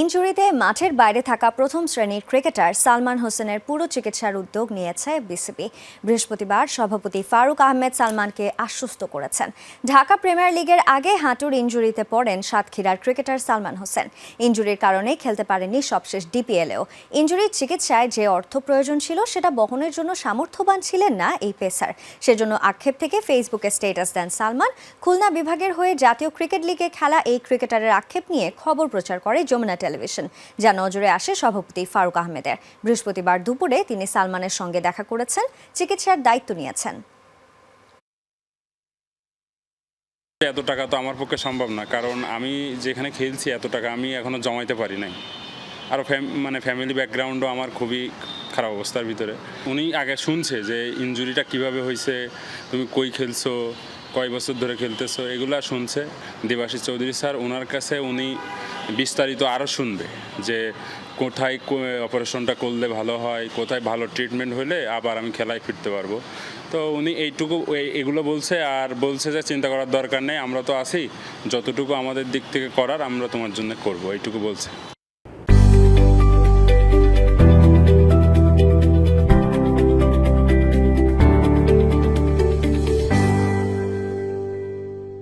ইনজুরিতে মাঠের বাইরে থাকা প্রথম শ্রেণির ক্রিকেটার সালমান হোসেনের পুরো চিকিৎসার উদ্যোগ নিয়েছে বিসিবি। বৃহস্পতিবার সভাপতি ফারুক আহমেদ সালমানকে আশ্বস্ত করেছেন। ঢাকা প্রিমিয়ার লিগের আগে হাঁটুর ইনজুরিতে পড়েন সাতক্ষীরার ক্রিকেটার সালমান হোসেন। ইনজুরির কারণে খেলতে পারেননি সবশেষ ডিপিএলেও। ইনজুরির চিকিৎসায় যে অর্থ প্রয়োজন ছিল, সেটা বহনের জন্য সামর্থ্যবান ছিলেন না এই পেসার। সেজন্য আক্ষেপ থেকে ফেসবুকে স্টেটাস দেন সালমান। খুলনা বিভাগের হয়ে জাতীয় ক্রিকেট লিগে খেলা এই ক্রিকেটারের আক্ষেপ নিয়ে খবর প্রচার করে যমুনা টেলিভিশন। যা নজরে আসে সভাপতি ফারুক আহমেদের। বৃহস্পতিবার দুপুরে তিনি সালমানের সঙ্গে দেখা করেছেন, চিকিৎসার দায়িত্ব নিয়েছেন। এত টাকা তো আমার পক্ষে সম্ভব না, কারণ আমি যেখানে খেলছি এত টাকা আমি এখনও জমাইতে পারি নাই। আরও মানে ফ্যামিলি ব্যাকগ্রাউন্ডও আমার খুবই খারাপ অবস্থার ভিতরে। উনি আগে শুনছে যে ইনজুরিটা কীভাবে হয়েছে, তুমি কই খেলছো, কয় বছর ধরে খেলতেছো, এগুলা শুনছে। দেবাশিস চৌধুরী স্যার ওনার কাছে উনি বিস্তারিত আরও শুনবে যে কোথায় অপারেশনটা করলে ভালো হয়, কোথায় ভালো ট্রিটমেন্ট হলে আবার আমি খেলায় ফিরতে পারব। তো উনি এইটুকু এই- এগুলো বলছে আর বলছে যে চিন্তা করার দরকার নেই, আমরা তো আছি, যতটুকু আমাদের দিক থেকে করার আমরা তোমার জন্য করব, এইটুকু বলছে।